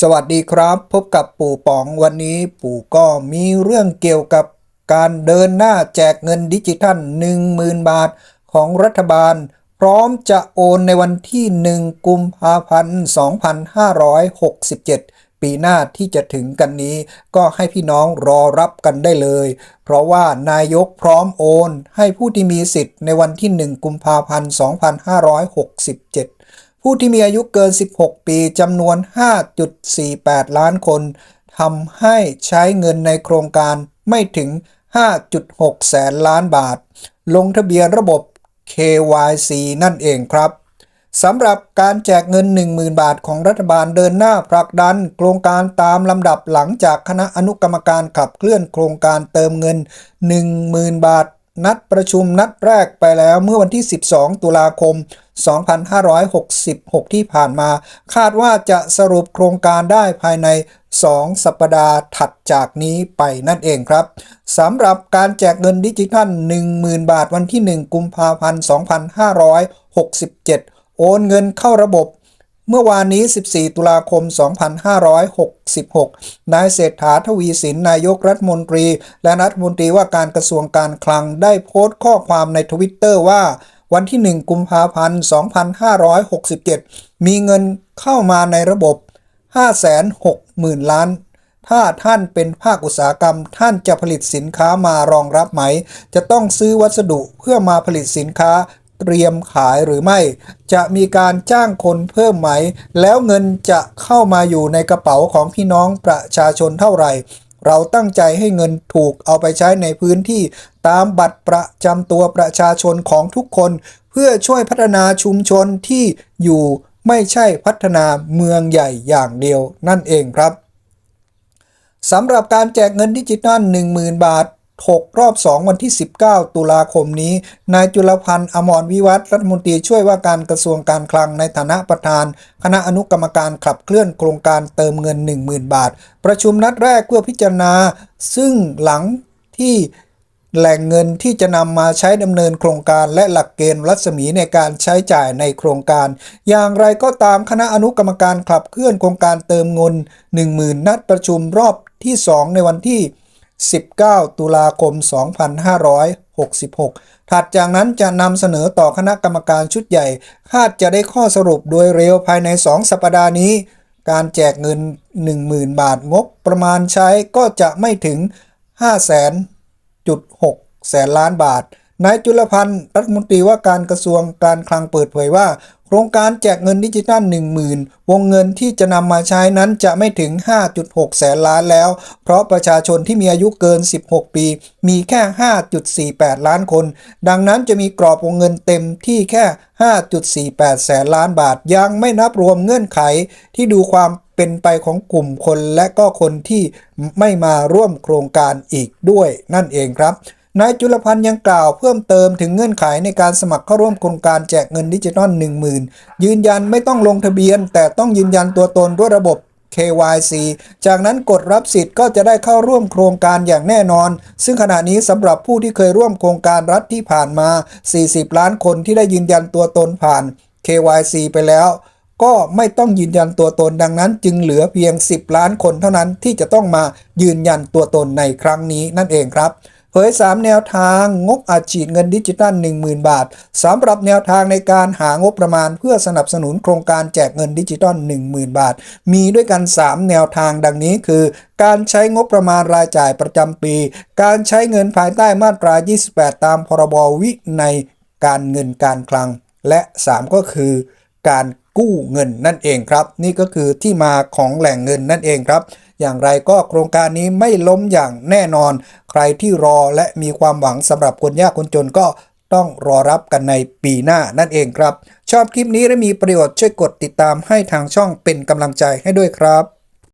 สวัสดีครับ พบกับปู่ป๋องวันนี้ปู่ก็มีเรื่องเกี่ยวกับการเดินหน้าแจกเงินดิจิทัล 10,000 บาทของรัฐบาล พร้อมจะโอนในวันที่ 1 กุมภาพันธ์ 2567 ปีหน้าที่จะถึงกันนี้ ก็ให้พี่น้องรอรับกันได้เลย เพราะว่านายกพร้อมโอน ให้ผู้ที่มีสิทธิ์ในวันที่ 1 กุมภาพันธ์ 2567 ผู้ที่มีอายุเกิน 16 ปีจำนวน 5.48 ล้านคนทำให้ใช้เงินในโครงการไม่ถึง 5.6 แสนล้านบาท ลงทะเบียนระบบ KYC นั่นเองครับสำหรับการแจกเงิน 10,000 บาทของรัฐบาลเดินหน้าผลักดัน โครงการตามลำดับหลังจากคณะอนุกรรมการขับเคลื่อนโครงการเติมเงิน 10,000 บาท นัดประชุมนัดแรกไปแล้วเมื่อวันที่ 12 ตุลาคม 2566 ที่ผ่านมา คาดว่าจะสรุปโครงการได้ภายใน 2 สัปดาห์ถัดจากนี้ไปนั่นเองครับสำหรับการแจกเงินดิจิทัล 10,000 บาทวันที่ 1 กุมภาพันธ์ 2567 โอนเงินเข้าระบบ เมื่อวานนี้ 14 ตุลาคม 2566 นายเศรษฐาทวีสิน นายกรัฐมนตรี และรัฐมนตรีว่าการกระทรวงการคลังได้โพสต์ข้อความในทวิตเตอร์ว่า วันที่ 1 กุมภาพันธ์ 2567 มีเงินเข้ามาในระบบ 560,000 ล้านถ้าท่านเป็นภาคอุตสาหกรรม ท่านจะผลิตสินค้ามารองรับไหม จะต้องซื้อวัสดุเพื่อมาผลิตสินค้า เตรียมขายหรือไม่ จะมีการจ้างคนเพิ่มไหม แล้วเงินจะเข้ามาอยู่ในกระเป๋าของพี่น้องประชาชนเท่าไหร่ เราตั้งใจให้เงินถูกเอาไปใช้ในพื้นที่ตามบัตรประจำตัวประชาชนของทุกคน เพื่อช่วยพัฒนาชุมชนที่อยู่ไม่ใช่พัฒนาเมืองใหญ่อย่างเดียวนั่นเองครับสำหรับการแจกเงินดิจิทัล10,000 บาท 6 รอบ 2 วันที่ 19 ตุลาคมนี้ นายจุลพันธ์อมรวิวัฒรัฐมนตรีช่วยว่าการกระทรวงการคลังในฐานะประธาน คณะอนุกรรมการขับเคลื่อนโครงการเติมเงิน 10,000 บาท ประชุมนัดแรกเพื่อพิจารณา ซึ่งหลังที่แหล่งเงินที่จะนำมาใช้ดำเนินโครงการและหลักเกณฑ์รัศมีในการใช้จ่ายในโครงการ อย่างไรก็ตามคณะอนุกรรมการขับเคลื่อนโครงการเติมเงิน 10,000 นัดประชุมรอบที่ 2 ในวันที่ 19 ตุลาคม 2566 ถัดจากนั้นจะนำเสนอต่อคณะกรรมการชุดใหญ่ คาดจะได้ข้อสรุปโดยเร็วภายใน 2 สัปดาห์นี้ การแจกเงิน 10,000 บาทงบประมาณใช้ก็จะไม่ถึง5 0 0 0 0 1.6แสนล้านบาทนายจุลพันธ์รัฐมนตรีว่าการกระทรวงการคลังเปิดเผยว่า โครงการแจกเงินดิจิทัล 10,000 วงเงินที่จะนำมาใช้นั้นจะไม่ถึง 5.6 แสนล้านแล้ว เพราะประชาชนที่มีอายุเกิน 16 ปี มีแค่ 5.48 ล้านคน ดังนั้นจะมีกรอบวงเงินเต็มที่แค่ 5.48 แสนล้านบาท ยังไม่นับรวมเงื่อนไขที่ดูความเป็นไปของกลุ่มคนและก็คนที่ไม่มาร่วมโครงการอีกด้วยนั่นเองครับ นายจุลพันธ์ยังกล่าวเพิ่มเติมถึงเงื่อนไขในการสมัครเข้าร่วมโครงการแจกเงินดิจิทัล10,000 ยืนยันไม่ต้องลงทะเบียน แต่ต้องยืนยันตัวตนด้วยระบบ KYC จากนั้นกดรับสิทธิ์ก็จะได้เข้าร่วมโครงการอย่างแน่นอน ซึ่งขณะนี้สำหรับผู้ที่เคยร่วมโครงการรัฐที่ผ่านมา 40 ล้านคนที่ได้ยืนยันตัวตนผ่าน KYC ไปแล้ว ก็ไม่ต้องยืนยันตัวตนดังนั้น จึงเหลือเพียง 10 ล้านคนเท่านั้นที่จะต้องมายืนยันตัวตนในครั้งนี้นั่นเองครับ ผย 3 แนวทางงบอัดฉีดเงินดิจิทัล 10,000 บาทสำหรับแนวทางในการหางบประมาณเพื่อสนับสนุนโครงการแจกเงินดิจิทัล 10,000 บาท มีด้วยกัน 3 แนวทางดังนี้คือ การใช้งบประมาณรายจ่ายประจำปี การใช้เงินภายใต้มาตรา 28 ตามพรบวิในการเงินการคลัง และ 3 ก็คือ การกู้เงินนั่นเองครับ นี่ก็คือที่มาของแหล่งเงินนั่นเองครับ อย่างไรก็โครงการนี้ไม่ล้มอย่างแน่นอน ใครที่รอและมีความหวังสำหรับคนยากคนจนก็ต้องรอรับกันในปีหน้านั่นเองครับ ชอบคลิปนี้และมีประโยชน์ช่วยกดติดตามให้ทางช่องเป็นกำลังใจให้ด้วยครับ